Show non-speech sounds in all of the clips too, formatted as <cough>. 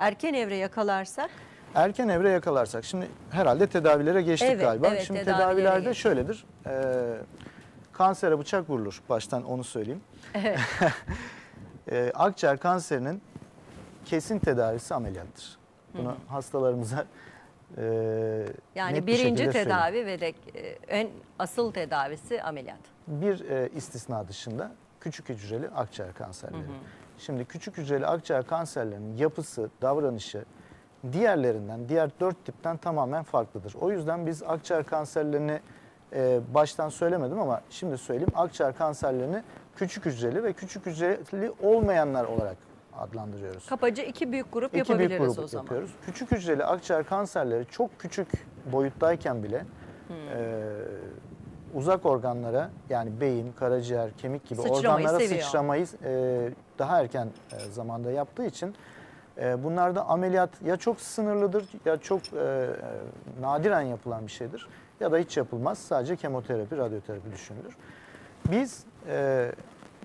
Erken evre yakalarsak Erken evre yakalarsak, şimdi herhalde tedavilere geçtik Evet, galiba. evet, şimdi tedavilerde geçtik. şöyledir. Ee, kansere bıçak vurulur. Baştan onu söyleyeyim. Evet. <laughs> Ee, akciğer kanserinin kesin tedavisi ameliyattır. Bunu hastalarımıza e, yani net bir birinci söyleyeyim. tedavi ve de e, en asıl tedavisi ameliyat. Bir e, istisna dışında küçük hücreli akciğer kanserleri. Şimdi küçük hücreli akciğer kanserlerinin yapısı, davranışı diğerlerinden, diğer dört tipten tamamen farklıdır. O yüzden biz akciğer kanserlerini e, baştan söylemedim ama şimdi söyleyeyim. Akciğer kanserlerini küçük hücreli ve küçük hücreli olmayanlar olarak adlandırıyoruz. Kapaca iki büyük grup İki büyük yapabiliriz grup o zaman. yapıyoruz. Küçük hücreli akciğer kanserleri çok küçük boyuttayken bile Hmm. e, uzak organlara yani beyin, karaciğer, kemik gibi Sıçramayı organlara seviyor. sıçramayı e, daha erken e, zamanda yaptığı için e, bunlarda ameliyat ya çok sınırlıdır ya çok e, e, nadiren yapılan bir şeydir ya da hiç yapılmaz. Sadece kemoterapi, radyoterapi düşünülür. Biz e,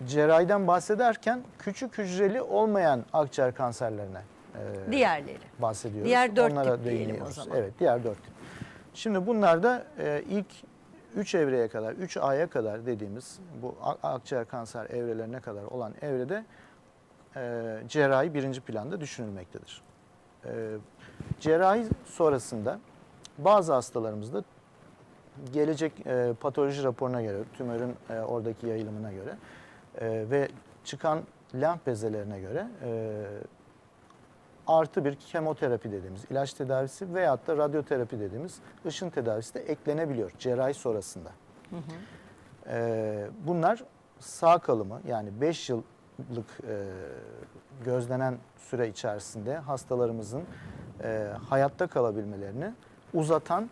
cerrahiden bahsederken küçük hücreli olmayan akciğer kanserlerine e, Diğerleri. bahsediyoruz. Diğer dört Onlara tip diyelim o zaman. Evet, diğer dört tip. Şimdi bunlarda e, ilk 3 evreye kadar, 3 A'ya kadar dediğimiz bu akciğer kanser evrelerine kadar olan evrede e, cerrahi birinci planda düşünülmektedir. E, cerrahi sonrasında bazı hastalarımızda gelecek e, patoloji raporuna göre, tümörün e, oradaki yayılımına göre e, ve çıkan lenf bezelerine göre e, artı bir kemoterapi dediğimiz ilaç tedavisi veyahut da radyoterapi dediğimiz ışın tedavisi de eklenebiliyor cerrahi sonrasında. E, bunlar sağ kalımı yani 5 yıllık e, gözlenen süre içerisinde hastalarımızın e, hayatta kalabilmelerini uzatan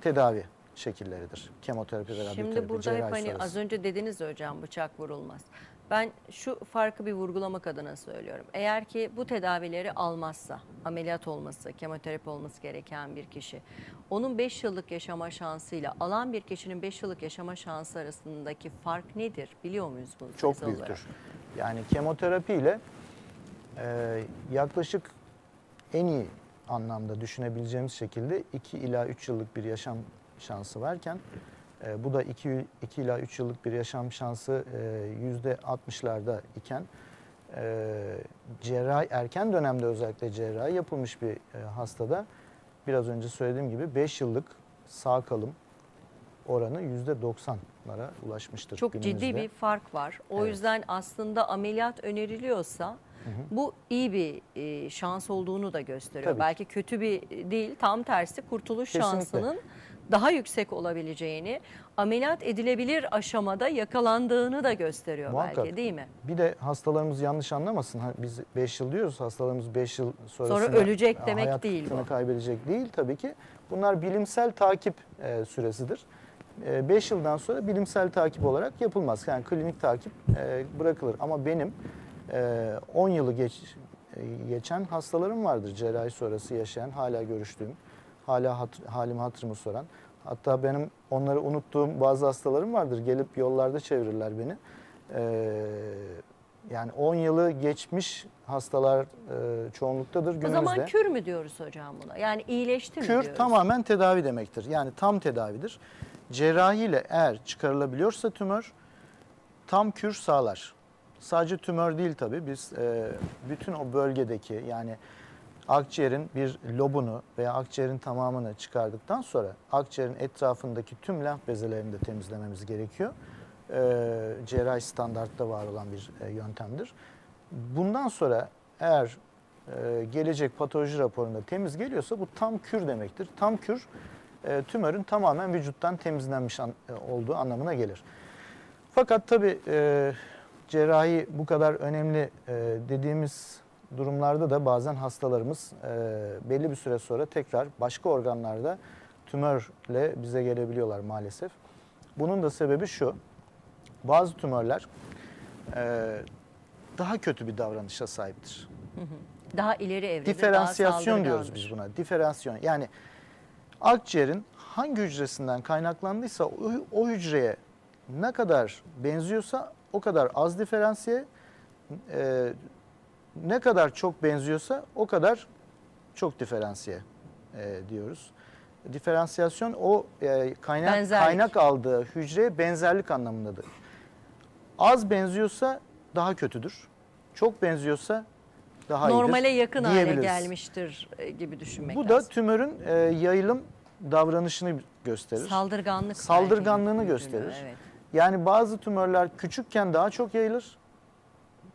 tedavi şekilleridir. Kemoterapi ve radyoterapi. Şimdi burada hep hani sonrası. az önce dediniz hocam bıçak vurulmaz. Ben şu farkı bir vurgulamak adına söylüyorum. Eğer ki bu tedavileri almazsa, ameliyat olması, kemoterapi olması gereken bir kişi, onun 5 yıllık yaşama şansıyla alan bir kişinin 5 yıllık yaşama şansı arasındaki fark nedir? Biliyor muyuz bunu? Çok büyüktür. olarak? Yani kemoterapi ile e, yaklaşık en iyi anlamda düşünebileceğimiz şekilde 2 ila 3 yıllık bir yaşam şansı varken e, bu da 2, 2 ila 3 yıllık bir yaşam şansı e, yüzde 60'larda iken e, cerrahi erken dönemde özellikle cerrahi yapılmış bir e, hastada biraz önce söylediğim gibi 5 yıllık sağ kalım oranı yüzde 90'lara ulaşmıştır. Çok ciddi günümüzde. bir fark var. O Evet. yüzden aslında ameliyat öneriliyorsa bu iyi bir e, şans olduğunu da gösteriyor. Tabii ki. Belki kötü bir değil, tam tersi kurtuluş Kesinlikle. şansının daha yüksek olabileceğini, ameliyat edilebilir aşamada yakalandığını da gösteriyor Muhakkak. belki değil mi? Bir de hastalarımız yanlış anlamasın. Ha, Biz 5 yıl diyoruz. Hastalarımız 5 yıl sonrasında Sonra ölecek e, demek değil hayatını bu. kaybedecek değil tabii ki. Bunlar bilimsel takip e, süresidir. 5 yıldan sonra bilimsel takip olarak yapılmaz. Yani klinik takip e, bırakılır. Ama benim 10 yılı geç, e, geçen hastalarım vardır cerrahi sonrası yaşayan, hala görüştüğüm, hala hat, halimi hatırımı soran. Hatta benim onları unuttuğum bazı hastalarım vardır. Gelip yollarda çevirirler beni. Ee, yani 10 yılı geçmiş hastalar e, çoğunluktadır O günümüzde. zaman kür mü diyoruz hocam buna? Yani iyileşti mi Kür diyoruz? tamamen tedavi demektir. Yani tam tedavidir. Cerrahiyle eğer çıkarılabiliyorsa tümör tam kür sağlar. Sadece tümör değil tabii. Biz e, bütün o bölgedeki yani akciğerin bir lobunu veya akciğerin tamamını çıkardıktan sonra akciğerin etrafındaki tüm lenf bezelerini de temizlememiz gerekiyor. E, cerrahi standartta var olan bir e, yöntemdir. Bundan sonra eğer e, gelecek patoloji raporunda temiz geliyorsa bu tam kür demektir. Tam kür e, tümörün tamamen vücuttan temizlenmiş an- e, olduğu anlamına gelir. Fakat tabii e, cerrahi bu kadar önemli e, dediğimiz durumlarda da bazen hastalarımız e, belli bir süre sonra tekrar başka organlarda tümörle bize gelebiliyorlar maalesef. Bunun da sebebi şu. Bazı tümörler e, daha kötü bir davranışa sahiptir. Daha ileri evrede, Diferansiyasyon daha diyoruz biz buna. Diferansiyasyon. Yani akciğerin hangi hücresinden kaynaklandıysa o, o hücreye ne kadar benziyorsa o kadar az diferansiye, e, ne kadar çok benziyorsa o kadar çok diferansiye e, diyoruz. Diferansiyasyon o e, kaynak Benzerlik. kaynak aldığı hücreye benzerlik anlamındadır. Az benziyorsa daha kötüdür. Çok benziyorsa daha iyidir Normale yakın hale gelmiştir e, gibi düşünmek Bu da lazım. tümörün e, yayılım davranışını gösterir. Saldırganlık. Saldırganlığını gösterir. Evet. Yani bazı tümörler küçükken daha çok yayılır.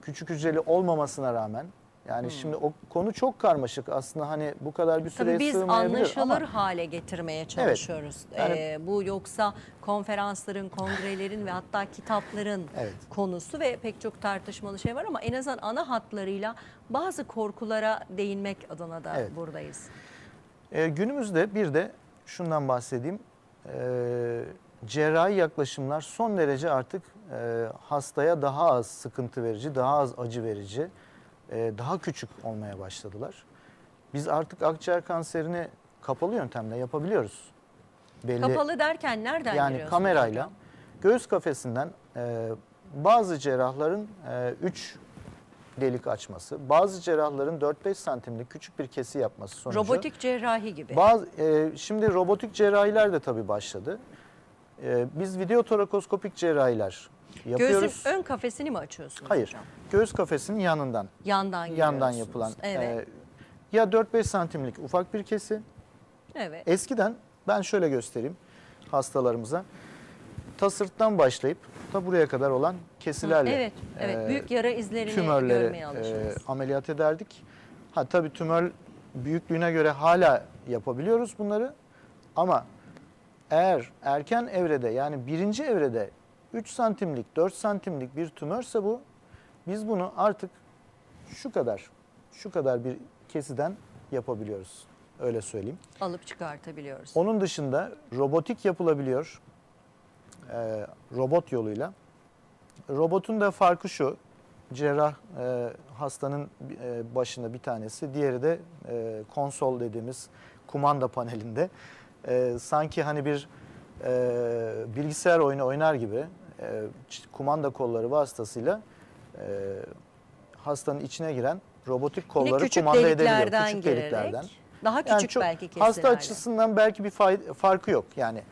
Küçük hücreli olmamasına rağmen. Yani şimdi o konu çok karmaşık aslında hani bu kadar bir süreye Tabii biz sığmayabilir anlaşılır ama hale getirmeye çalışıyoruz. Yani- Ee, bu yoksa konferansların, kongrelerin ve hatta kitapların <laughs> Evet. konusu ve pek çok tartışmalı şey var ama en azından ana hatlarıyla bazı korkulara değinmek adına da Evet. buradayız. e, günümüzde bir de şundan bahsedeyim. E, cerrahi yaklaşımlar son derece artık e, hastaya daha az sıkıntı verici, daha az acı verici, e, daha küçük olmaya başladılar. Biz artık akciğer kanserini kapalı yöntemle yapabiliyoruz. Belli Kapalı derken nereden yani giriyorsunuz kamerayla hocam? göğüs kafesinden e, bazı cerrahların 3 delik açması, bazı cerrahların 4-5 santimlik küçük bir kesi yapması sonucu. Robotik cerrahi gibi. Bazı, e, şimdi robotik cerrahiler de tabii başladı. E, biz video torakoskopik cerrahiler yapıyoruz. Göğsün ön kafesini mi açıyorsunuz Hayır. hocam? Göğüs kafesinin yanından Yandan yandan giriyorsunuz. yapılan Evet. e, ya 4-5 santimlik ufak bir kesi evet. Eskiden ben şöyle göstereyim hastalarımıza. Ta sırttan başlayıp ta buraya kadar olan kesilerle evet, evet. e, Büyük yara izlerini tümörleri görmeye e, ameliyat ederdik. Ha tabii tümör büyüklüğüne göre hala yapabiliyoruz bunları. Ama eğer erken evrede yani birinci evrede 3 santimlik 4 santimlik bir tümörse bu biz bunu artık şu kadar şu kadar bir kesiden yapabiliyoruz. Öyle söyleyeyim. Alıp çıkartabiliyoruz. Onun dışında robotik yapılabiliyor. Ee, robot yoluyla. Robotun da farkı şu. Cerrah e, hastanın e, başında bir tanesi. Diğeri de e, konsol dediğimiz kumanda panelinde. E, sanki hani bir e, bilgisayar oyunu oynar gibi e, kumanda kolları vasıtasıyla e, hastanın içine giren robotik kolları küçük kumanda edebiliyor. Küçük girerek, deliklerden. daha Yani küçük çok- belki Hasta kesilerle. açısından belki bir fay- farkı yok. Yani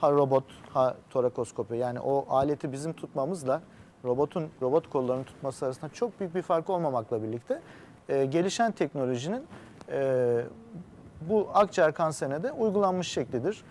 ha robot ha torakoskopi yani o aleti bizim tutmamızla robotun robot kollarını tutması arasında çok büyük bir fark olmamakla birlikte e, gelişen teknolojinin e, bu akciğer kanserine de uygulanmış şeklidir.